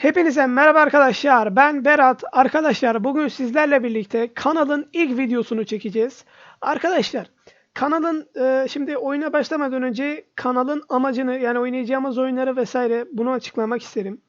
Hepinize merhaba arkadaşlar. Ben Berat. Arkadaşlar bugün sizlerle birlikte kanalın ilk videosunu çekeceğiz. Arkadaşlar kanalın e, şimdi oyuna başlamadan önce kanalın amacını yani oynayacağımız oyunları vesaire bunu açıklamak isterim.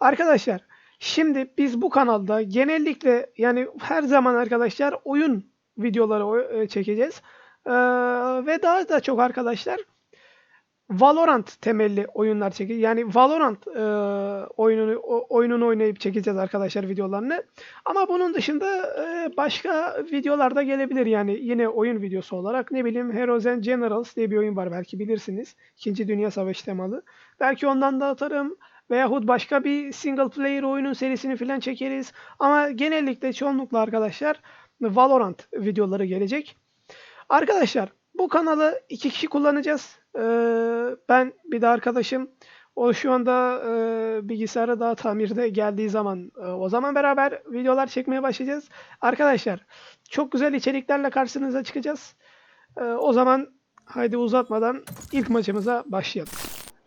Arkadaşlar şimdi biz bu kanalda genellikle yani her zaman arkadaşlar oyun videoları e, çekeceğiz. E, ve daha da çok arkadaşlar Valorant temelli oyunlar çekeceğiz. Yani Valorant e, oyununu o- oyununu oynayıp çekeceğiz arkadaşlar videolarını. Ama bunun dışında e, başka videolar da gelebilir yani yine oyun videosu olarak. Ne bileyim Heroes and Generals diye bir oyun var belki bilirsiniz. İkinci Dünya Savaşı temalı. Belki ondan da atarım. Veyahut başka bir single player oyunun serisini falan çekeriz. Ama genellikle çoğunlukla arkadaşlar Valorant videoları gelecek. Arkadaşlar bu kanalı iki kişi kullanacağız. Ee, ben bir de arkadaşım. O şu anda e, bilgisayarı daha tamirde geldiği zaman e, o zaman beraber videolar çekmeye başlayacağız. Arkadaşlar çok güzel içeriklerle karşınıza çıkacağız. E, o zaman haydi uzatmadan ilk maçımıza başlayalım.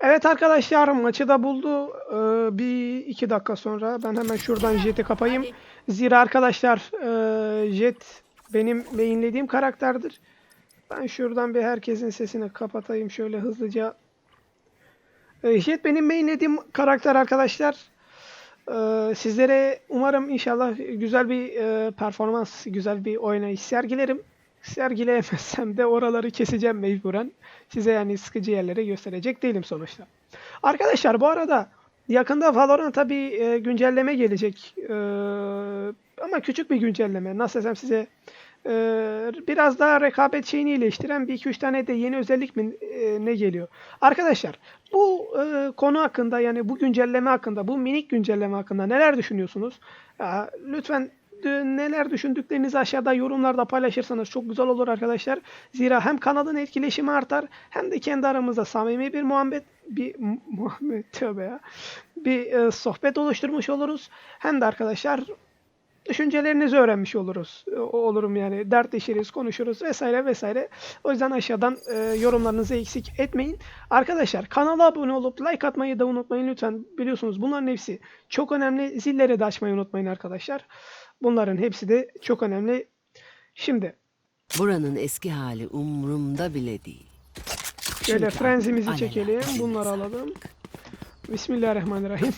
Evet arkadaşlar maçı da buldu. Ee, bir iki dakika sonra ben hemen şuradan jeti kapayım. Zira arkadaşlar e, jet benim mainlediğim karakterdir. Ben şuradan bir herkesin sesini kapatayım şöyle hızlıca. Ee, Jet benim mainlediğim karakter arkadaşlar. Ee, sizlere umarım inşallah güzel bir e, performans, güzel bir oynayış sergilerim. Sergileyemezsem de oraları keseceğim mecburen. Size yani sıkıcı yerleri gösterecek değilim sonuçta. Arkadaşlar bu arada yakında Valorant'a bir e, güncelleme gelecek. Ee, ama küçük bir güncelleme. Nasıl desem size e, biraz daha rekabet şeyini iyileştiren bir iki üç tane de yeni özellik mi e, ne geliyor? Arkadaşlar bu e, konu hakkında yani bu güncelleme hakkında bu minik güncelleme hakkında neler düşünüyorsunuz? Lütfen neler düşündüklerinizi aşağıda yorumlarda paylaşırsanız çok güzel olur arkadaşlar. Zira hem kanalın etkileşimi artar hem de kendi aramızda samimi bir muhabbet bir mu- muhabbet tövbe ya bir e, sohbet oluşturmuş oluruz. Hem de arkadaşlar düşüncelerinizi öğrenmiş oluruz. E, olurum yani. Dertleşiriz, konuşuruz vesaire vesaire. O yüzden aşağıdan e, yorumlarınızı eksik etmeyin. Arkadaşlar kanala abone olup like atmayı da unutmayın lütfen. Biliyorsunuz bunların hepsi çok önemli. Zilleri de açmayı unutmayın arkadaşlar. Bunların hepsi de çok önemli. Şimdi Buranın eski hali umurumda bile değil. şöyle frenzimizi çekelim. Bunları alalım. Bismillahirrahmanirrahim.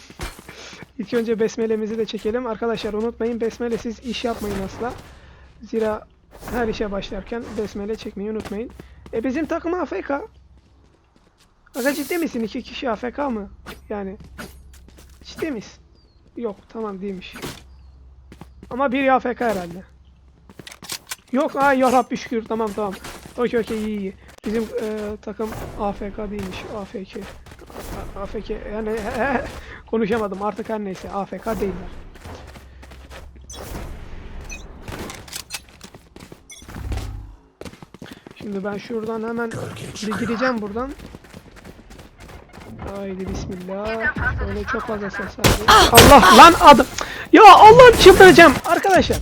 İlk önce besmelemizi de çekelim. Arkadaşlar unutmayın besmelesiz iş yapmayın asla. Zira her işe başlarken besmele çekmeyi unutmayın. E bizim takım AFK. Aga ciddi misin? İki kişi AFK mı? Yani ciddi misin? Yok tamam değilmiş. Ama biri AFK herhalde. Yok ay ya Rabbi şükür tamam tamam. Okey okey iyi iyi. Bizim e, takım AFK değilmiş. AFK. AFK yani konuşamadım artık her neyse AFK değiller. Şimdi ben şuradan hemen gireceğim buradan. Haydi bismillah. Öyle çok fazla ses var. Allah lan adam. Ya Allah'ım çıldıracağım arkadaşlar.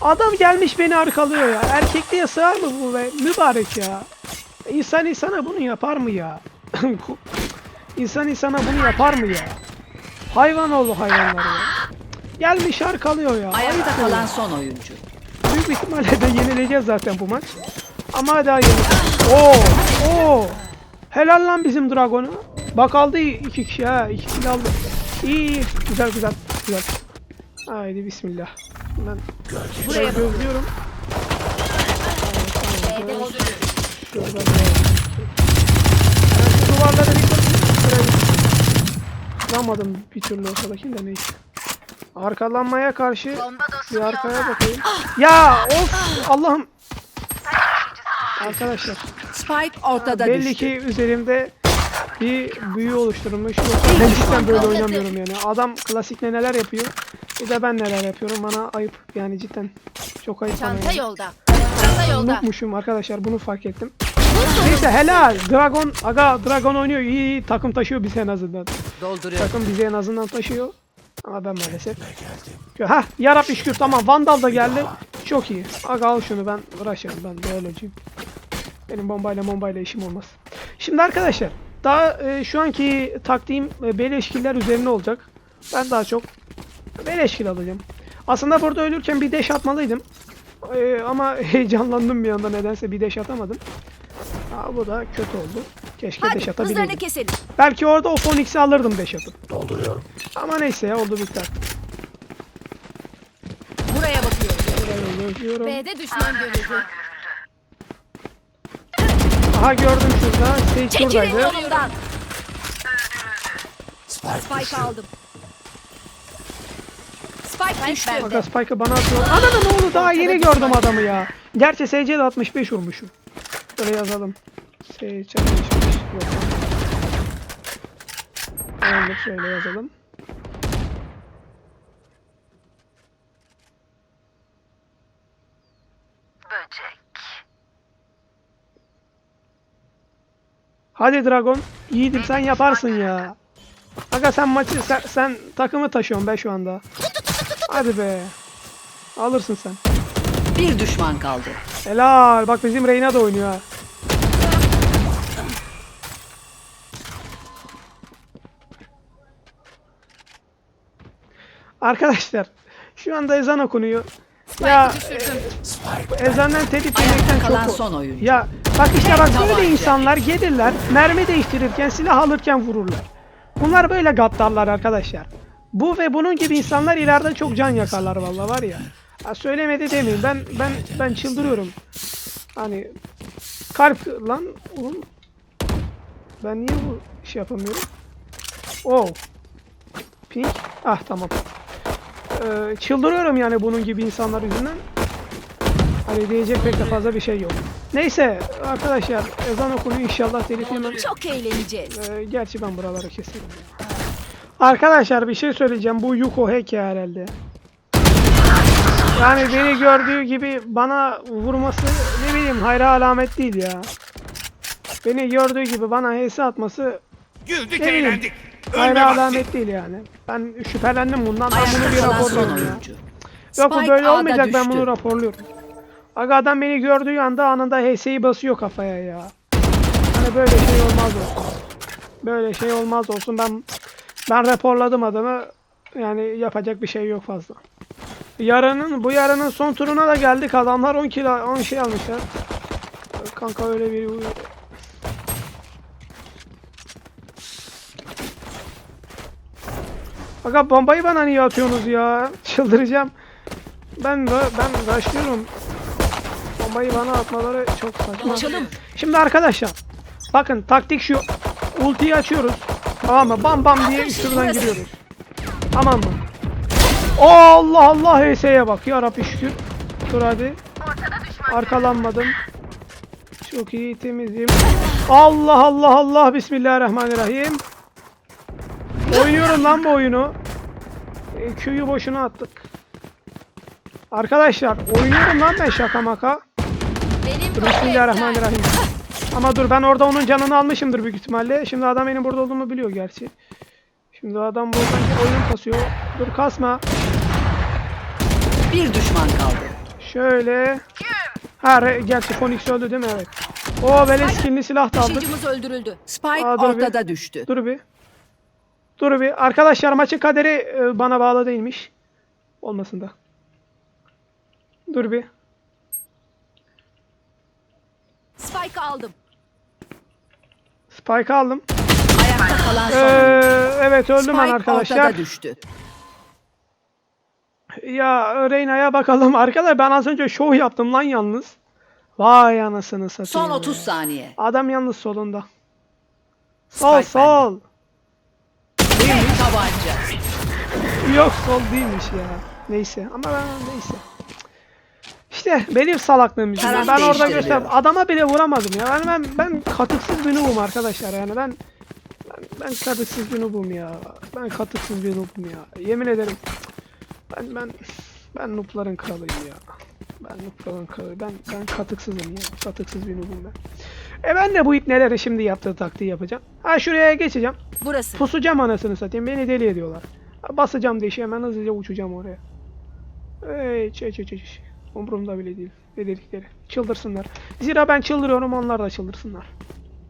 Adam gelmiş beni arkalıyor ya. Erkekliğe sığar mı bu be? Mübarek ya. İnsan insana bunu yapar mı ya? İnsan insana bunu yapar mı ya? Hayvan oğlu hayvanları ya. Gelmiş arkalıyor ya. Ayakta Ayıp kalan ya. son oyuncu. Büyük ihtimalle de yenileceğiz zaten bu maç. Ama daha yeni. Oo, oo. Helal lan bizim Dragon'u. Bak aldı iki kişi ha. iki kişi aldı. İyi iyi. Güzel güzel. Güzel. Haydi bismillah. Ben buraya gözlüyorum. Şurada bir- Ben şu duvarları bir kırayım. Kıramadım bir türlü ortadakini de neyse. Arkalanmaya karşı bir arkaya bakayım. Ya of Allah'ım. Arkadaşlar Spike ortada belli düştü. ki üzerimde bir büyü oluşturulmuş. Yoksa ben cidden böyle oynamıyorum yani. Adam klasikle neler yapıyor. Bir de ben neler yapıyorum. Bana ayıp yani cidden. Çok ayıp Çanta yani. yolda. Çanta yolda. Unutmuşum arkadaşlar bunu fark ettim. Neyse helal. Dragon aga Dragon oynuyor. İyi iyi takım taşıyor bizi en azından. Dolduruyorum. Takım bizi en azından taşıyor. Ama ben maalesef. Ha yarabbi şükür tamam Vandal da geldi. Çok iyi. Aga al şunu ben uğraşırım ben biyolojiyim. Benim bombayla bombayla işim olmaz. Şimdi arkadaşlar Daha e, şu anki taktiğim e, beleşkiller üzerine olacak. Ben daha çok beleşkil alacağım. Aslında burada ölürken bir deş atmalıydım. E, ama heyecanlandım bir anda nedense bir deş atamadım. Aa, bu da kötü oldu. Keşke Hadi hızlarını atabileydim. keselim. Belki orada o Phoenix'i alırdım deş atıp. Dolduruyorum. Ama neyse ya oldu bitti. Buraya bakıyorum. Buraya yazıyorum. B'de düşman görüldü. Aha gördüm şurada. Sage Çekilin şuradaydı. yolumdan. Spike, Spike düştü. aldım. Spike düştü. Aga Spike'ı bana atıyor. Ananı ne oldu daha yeni gördüm adamı ya. Gerçi SC'de 65 vurmuşum. Böyle yazalım. SC 65 yok. Tamamdır şöyle yazalım. Hadi Dragon. Yiğidim sen yaparsın ya. Aga sen maçı sen, sen takımı taşıyorsun be şu anda. Hadi be. Alırsın sen. Bir düşman kaldı. Helal. Bak bizim Reyna da oynuyor ha. Arkadaşlar şu anda ezan okunuyor. Ya Spike. ezandan telif yemekten kalan çok son oyuncu. Ya bak işte bak böyle insanlar gelirler mermi değiştirirken silah alırken vururlar. Bunlar böyle gaddarlar arkadaşlar. Bu ve bunun gibi insanlar ileride çok can yakarlar vallahi var ya. Ha, söylemedi demeyin. Ben ben ben çıldırıyorum. Hani kalp lan oğlum. Ben niye bu şey yapamıyorum? Oh. Pink. Ah tamam. Ee, çıldırıyorum yani bunun gibi insanlar yüzünden. Hani diyecek pek de fazla bir şey yok. Neyse arkadaşlar ezan okunuyor inşallah telif yemem. Çok eğleneceğiz. Ee, gerçi ben buraları keserim. Arkadaşlar bir şey söyleyeceğim. Bu Yuko hack ya herhalde. Yani beni gördüğü gibi bana vurması ne bileyim hayra alamet değil ya. Beni gördüğü gibi bana HS atması Güldük ne bileyim eğlendik. Ölme hayra vakti. alamet değil yani. Ben şüphelendim bundan. Ben bunu bir raporluyorum ya. Yok bu böyle olmayacak ben bunu raporluyorum. Aga adam beni gördüğü anda anında HS'yi basıyor kafaya ya. Hani böyle şey olmaz olsun. Böyle şey olmaz olsun ben ben raporladım adamı. Yani yapacak bir şey yok fazla. Yarının bu yarının son turuna da geldik adamlar 10 kilo 10 şey almışlar. Kanka öyle bir Aga bombayı bana niye atıyorsunuz ya? Çıldıracağım. Ben ben başlıyorum. Bombayı bana atmaları çok saçma. Uçalım. Şimdi arkadaşlar bakın taktik şu. Ultiyi açıyoruz. Tamam mı? Bam bam diye şuradan giriyoruz. Tamam mı? Allah Allah HS'ye bak ya Rabbi şükür. Dur hadi. Arkalanmadım. Çok iyi temizim. Allah Allah Allah Bismillahirrahmanirrahim. Oynuyorum lan bu oyunu. E, Q'yu boşuna attık. Arkadaşlar oynuyorum lan ben şaka maka. Dur, Bismillahirrahmanirrahim. Ama dur ben orada onun canını almışımdır büyük ihtimalle. Şimdi adam benim burada olduğumu biliyor gerçi. Şimdi adam buradan oyun kasıyor. Dur kasma. Bir düşman kaldı. Şöyle. Ha re- gerçi Phoenix öldü değil mi? Evet. O böyle skinli silah da aldık. Taşıyıcımız öldürüldü. Spike Aa, dur bir. ortada düştü. Dur bir. Dur bir. Arkadaşlar maçın kaderi e, bana bağlı değilmiş. Olmasın da. Dur bir. Spike aldım. Spike aldım. Ayakta kalan Ee, evet öldüm ben Spike arkadaşlar. ortada düştü. Ya Reyna'ya bakalım. Arkadaşlar ben az önce show yaptım lan yalnız. Vay anasını satayım. Son ya. 30 saniye. Adam yalnız solunda. Sol Spike sol. Tek tabanca. Yok sol değilmiş ya. Neyse ama ben neyse. İşte benim salaklığım yüzünden. Ben orada gösterdim. Adama bile vuramadım ya. Yani ben ben katıksız bir noob'um arkadaşlar yani ben ben, ben katıksız bir noob'um ya. Ben katıksız bir noob'um ya. Yemin ederim. Ben ben ben noob'ların kralıyım ya. Ben noob'ların kralı. Ben ben katıksızım ya. Katıksız bir noob'um ben. E ben de bu ipnelerin şimdi yaptığı taktiği yapacağım. Ha şuraya geçeceğim. Burası. Pusacağım anasını satayım. Beni deli ediyorlar. Basacağım deşi hemen hızlıca uçacağım oraya. Ey çe çe çe çe. Umurumda bile değil. Ne dedikleri. Çıldırsınlar. Zira ben çıldırıyorum onlar da çıldırsınlar.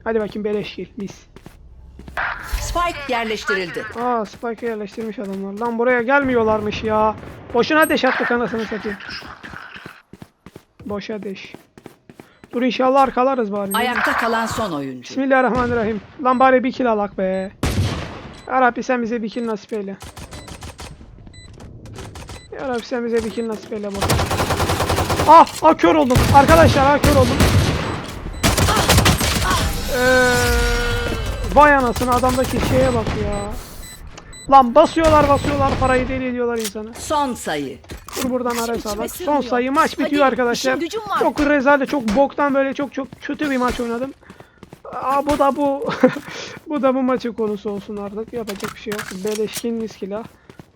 Hadi bakayım beleş gel mis. Spike yerleştirildi. Aa spike yerleştirmiş adamlar. Lan buraya gelmiyorlarmış ya. Boşuna deş attık anasını satayım. Boşa deş. Dur inşallah arkalarız bari. Ayakta kalan son oyuncu. Bismillahirrahmanirrahim. Lan bari bir kill alak be. Ya Rabbi sen bize bir kill nasip eyle. Ya Rabbi sen bize bir kill nasip eyle bak. Ah, ah kör oldum. Arkadaşlar ah kör oldum. Ee, vay anasını adamdaki şeye bak ya. Lan basıyorlar basıyorlar parayı deli ediyorlar insanı. Son sayı. Dur buradan ara sağlık. içime Son sayı maç Hadi, bitiyor arkadaşlar. gücüm var. Çok rezalet, çok boktan böyle çok çok kötü bir maç oynadım. Aa, bu da bu bu da bu maçın konusu olsun artık. Yapacak bir şey yok. Beleşkin miskila.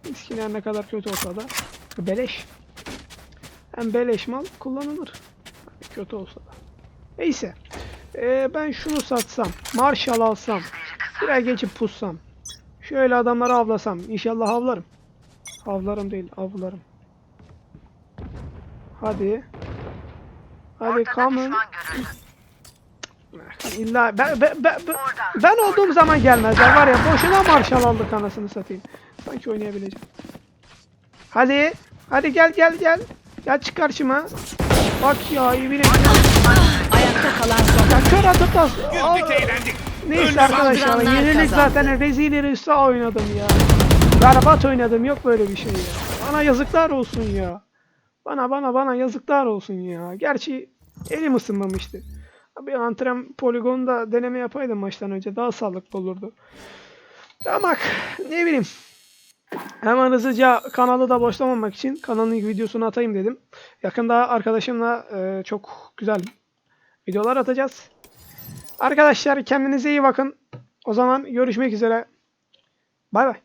Miskiler ne kadar kötü olsa da beleş. Hem beleş mal kullanılır. Kötü olsa da. Neyse. Ee, ben şunu satsam. Marshall alsam. Biraz geçip pussam. Şöyle adamları avlasam. İnşallah avlarım. Avlarım değil, avlarım. Hadi. Hadi come. İlla ben, ben, ben, ben, olduğum zaman gelmezler var ya boşuna marşal aldık anasını satayım. Sanki oynayabileceğim. Hadi. Hadi gel gel gel. Gel çık karşıma. Bak ya iyi bir Ayakta kalan son ya kör Aa, Güldük eğlendik. Neyse arkadaşlar Saldıranlar yenilik kazandı. zaten rezil rüsva oynadım ya. Berbat oynadım yok böyle bir şey ya. Bana yazıklar olsun ya. Bana bana bana yazıklar olsun ya. Gerçi elim ısınmamıştı. Bir antren poligonda deneme yapaydım maçtan önce daha sağlıklı olurdu. Ama ne bileyim. Hemen hızlıca kanalı da boşlamamak için kanalın ilk videosunu atayım dedim. Yakında arkadaşımla e, çok güzel videolar atacağız. Arkadaşlar kendinize iyi bakın. O zaman görüşmek üzere. Bay bay.